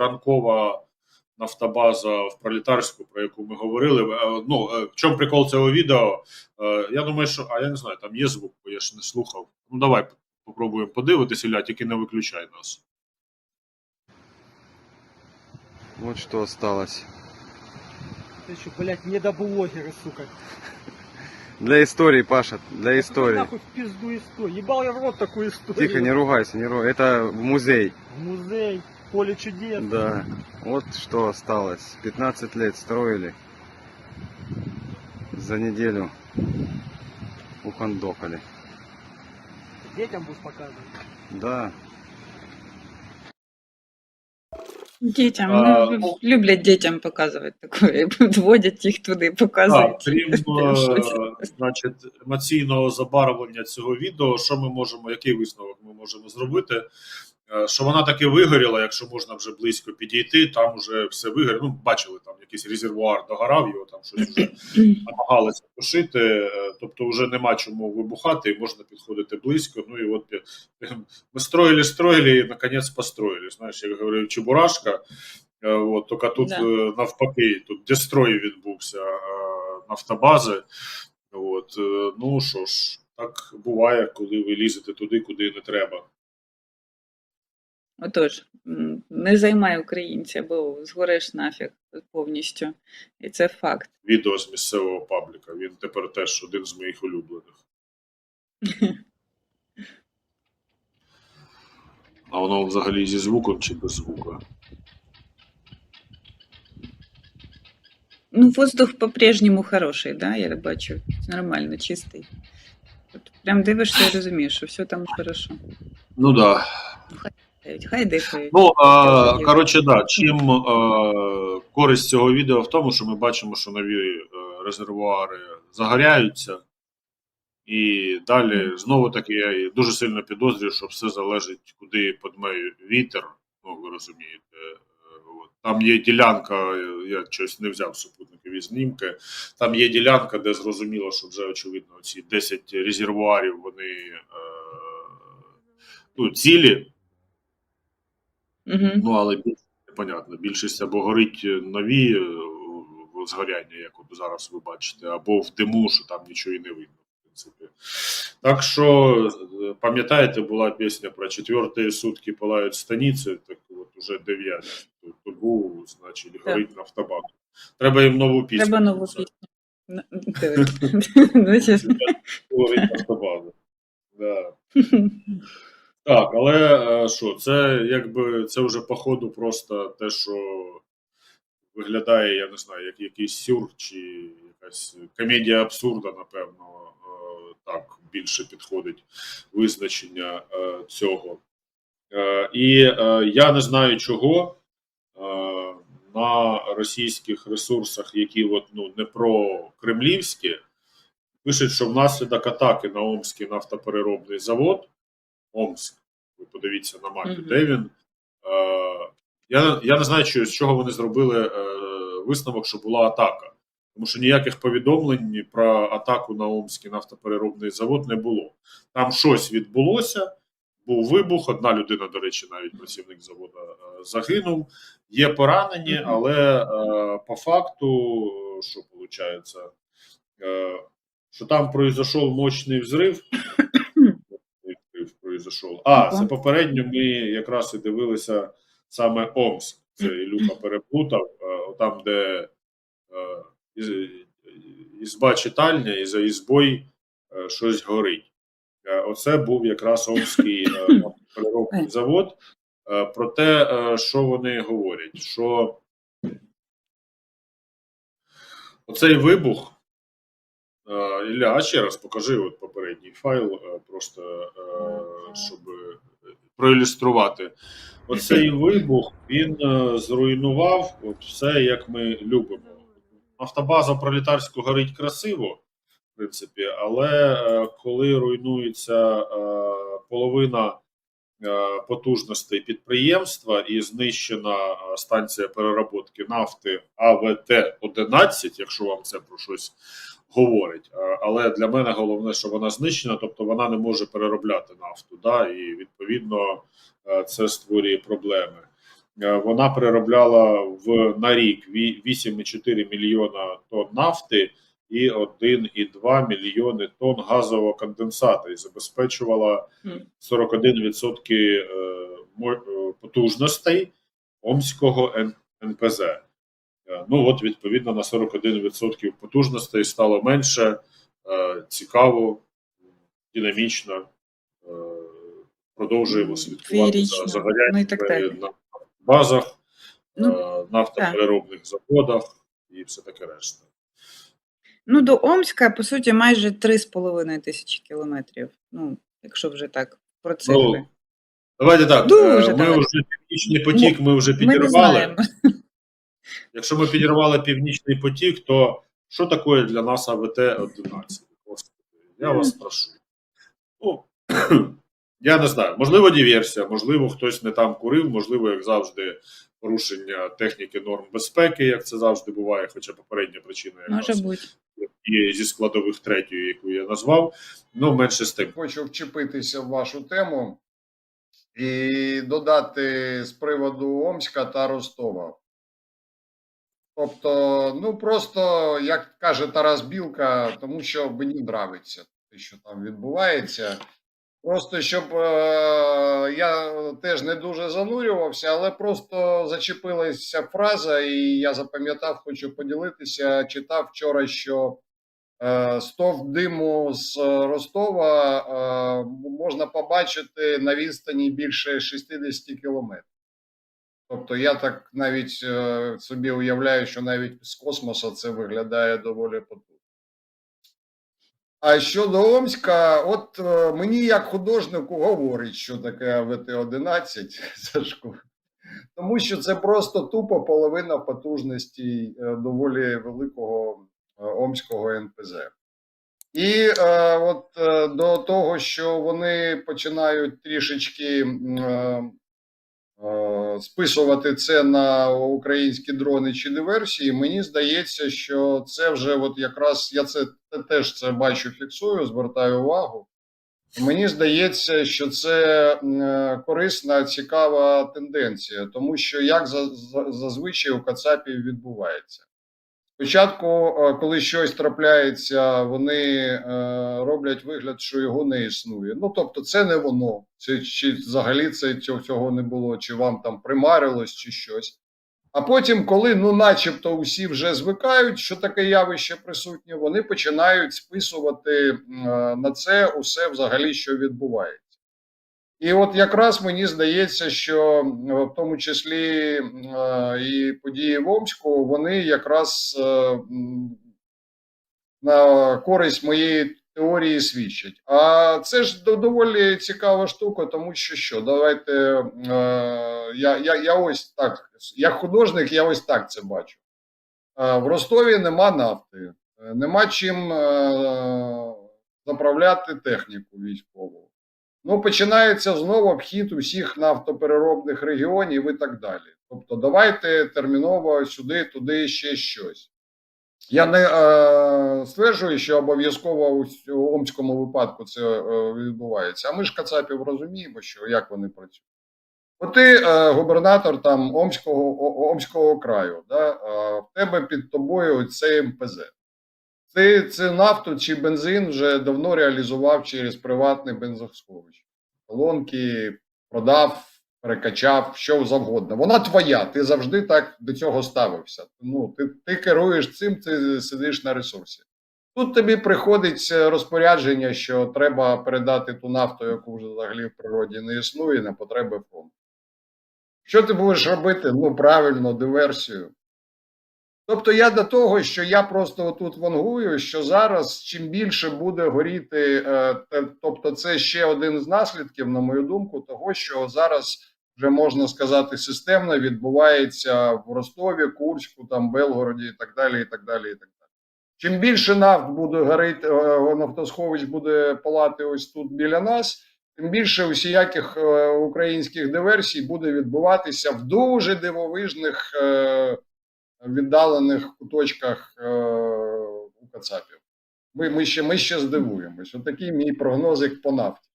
ранкова нафтобаза в Пролітарську, про яку ми говорили. Е, Ну, е, в чому прикол цього відео? Е, Я думаю, що, а я не знаю, там є звук, бо я ж не слухав. Ну, давай попробуємо подивитися, Ілля, тільки не виключай нас. Вот что осталось. Ты что, блядь, недоблогеры, сука. Для истории, Паша, для Сука, истории. Нахуй в пизду историю. Ебал я в рот такую историю. Тихо, не ругайся, не ругайся. Это в музей. В музей, поле чудес. Да. Вот что осталось. 15 лет строили. За неделю ухандокали. Детям будешь показывать. Да. Дітям А, ну, ну- люблять дітям показувати таке, водять їх туди, Так, показують. крім Що е, це? значить, емоційного забарвлення цього відео, що ми можемо, який висновок ми можемо зробити? Е, Що вона таки вигоріла, якщо можна вже близько підійти, там вже все вигоріло. Ну, бачили, там якийсь резервуар догорав, його там щось вже намагалися тушити, е, тобто вже нема чому вибухати, і можна підходити близько. Ну і от е, ми строїли, строїли, і наконець построїли. Знаєш, як говорив Чебурашка, от, тільки тут Да. навпаки, тут дестрой відбувся нафтобази. От, ну що ж, так буває, коли ви лізете туди, куди не треба. Отож, не займай українця, бо згореш нафіг повністю. І це факт. Відео з місцевого пабліка. Він тепер теж один з моїх улюблених. А воно взагалі зі звуком чи без звука? Ну, воздух по-прежньому хороший, да? я бачу. Нормально, чистий. От прям дивишся і розумієш, що все там хорошо. Ну так. Да. Хай дихають. Ну, а, коротше, да, чим а, користь цього відео в тому, що ми бачимо, що нові е, резервуари загоряються. І далі знову таки я дуже сильно підозрюю, що все залежить, куди подме вітер. Ну, ви розумієте. Е, От. Там є ділянка, е, я щось не взяв супутникові знімки. Там є ділянка, де зрозуміло, що вже очевидно ці 10 резервуарів вони е, ну, цілі. Угу. Ну, але більш непонятно. Більшість або горить нові е, згоряння, як от зараз ви бачите, або в диму, що там нічого і не видно. В принципі. Так що, е, пам'ятаєте, була пісня про четверті сутки палають станиці, так от уже дев'яті. Тому, значить, горить нафтобан. Треба їм нову пісню. Треба нову пісню. Диви. Горить нафтобаза. Да. Так, але е, що, це якби це вже по ходу просто те, що виглядає, я не знаю, як якийсь сюр чи якась комедія абсурда, напевно, е, так більше підходить визначення е, цього. І я не знаю чого на російських ресурсах, які от, ну, не про кремлівські, пишуть, що внаслідок атаки на Омський нафтопереробний завод. Омск, ви подивіться на мапі, Мгм. де він. Е, я, я не знаю, що, з чого вони зробили е, висновок, що була атака. Тому що ніяких повідомлень про атаку на Омський нафтопереробний завод не було. Там щось відбулося, був вибух. Одна людина, до речі, навіть працівник заводу е, загинув. Є поранені, Мгм. але е, по факту, що виходить, е, що там произошов мощний взрив. Произошов. А, це попередньо ми якраз і дивилися саме Омск. Це Ілюха переплутав, е, там, де е, ізба читальня, і за ізбою е, щось горить. Оце був якраз Омський переробний завод. Про те, що вони говорять, що оцей вибух. Е, Ілля, а ще раз покажи от попередній файл, е, просто е, щоб проілюструвати. Оцей вибух він зруйнував от все, як ми любимо. Автобаза пролітарську горить красиво, в принципі, але коли руйнується половина потужностей підприємства і знищена станція переробки нафти АВТ-11, якщо вам це про щось говорить. Е, Але для мене головне, що вона знищена, тобто вона не може переробляти нафту. Да? І відповідно е, це створює проблеми. е, вона переробляла в на рік 8,4 мільйона тонн нафти і 1,2 мільйони тонн газового конденсату і забезпечувала 41% е, е, потужностей Омського НПЗ. Ну от, відповідно, на 41% потужностей стало менше, е, цікаво, динамічно. е, Продовжуємо слідкувати за Феєрично. загоряннями Ну на базах, Ну, е, нафтопереробних заводах і все таке решта. Ну, до Омська, по суті, майже 3,5 тисячі кілометрів. Ну, якщо вже так про цифри. Ну, давайте так. Дуже ми далеко. вже північний потік, ми вже Ми не підірвали. знаємо. Якщо ми підірвали північний потік, то що таке для нас АВТ-11? Я вас прошу. Ну, я не знаю. Можливо, диверсія, можливо, хтось не там курив, можливо, як завжди, порушення техніки норм безпеки, як це завжди буває, хоча попередня причина Може якраз бути. є зі складових третьої, яку я назвав. Ну, менше з тим. Хочу вчепитися в вашу тему і додати з приводу Омська та Ростова. Тобто, ну просто, як каже Тарас Білка, тому що мені нравиться те, що там відбувається. Просто щоб е, я теж не дуже занурювався, але просто зачепилася фраза, і я запам'ятав, хочу поділитися. Читав вчора, що Е, Стовп диму з Ростова е, можна побачити на відстані більше 60 кілометрів. Тобто я так навіть е, собі уявляю, що навіть з космосу це виглядає доволі потужно. А щодо Омська, от е, мені як художнику говорить, що таке ВТ-11 Сашко. Тому що це просто тупо половина потужності е, доволі великого Омського НПЗ. І е, от е, до того, що вони починають трішечки е, списувати це на українські дрони чи диверсії, мені здається, що це вже от якраз я це теж це бачу, фіксую, звертаю увагу. Мені здається, що це е, корисна, цікава тенденція, тому що як за- за- зазвичай у Кацапів відбувається. Спочатку, е, коли щось трапляється, вони е, роблять вигляд, що його не існує. Ну тобто, це не воно, це чи взагалі це цього, не було, чи вам там примарилось, чи щось. А потім, коли ну, начебто, усі вже звикають, що таке явище присутнє, вони починають списувати е, на це усе взагалі, що відбувається. І от якраз мені здається, що в тому числі е, і події в Омську, вони якраз е, на користь моєї теорії свідчать. А це ж доволі цікава штука, тому що що, давайте е, я, я, я ось так, як художник, я ось так це бачу. Е, В Ростові нема нафти, е, нема чим е, заправляти техніку військову. Ну, починається знову обхід усіх нафтопереробних регіонів і так далі. Тобто, давайте терміново сюди, туди ще щось. Я не е, стверджую, що обов'язково у цьому омському випадку це е, відбувається. А ми ж Кацапів розуміємо, що як вони працюють. От ти е, губернатор там Омського, О- Омського краю, да, е, в тебе під тобою цей МПЗ. Ти це нафту чи бензин вже давно реалізував через приватне бензосховище. Колонки продав, перекачав, що завгодно. Вона твоя, ти завжди так до цього ставився. Ну, ти, ти керуєш цим, ти сидиш на ресурсі. Тут тобі приходить розпорядження, що треба передати ту нафту, яку вже взагалі в природі не існує, на потреби фронту. Що ти будеш робити? Ну, правильно, диверсію. Тобто я до того, що я просто тут вангую, що зараз чим більше буде горіти, е, тобто це ще один з наслідків, на мою думку, того, що зараз вже можна сказати системно відбувається в Ростові, Курську, там Белгороді і так далі. і так далі, і так далі. Чим більше нафт буде горити, е, нафтосховищ буде палати ось тут біля нас, тим більше усіяких е, українських диверсій буде відбуватися в дуже дивовижних. Віддалених куточках е, у Кацапів. Ми, ми, ще, ми ще здивуємось. Отакий мій прогнозик по нафті.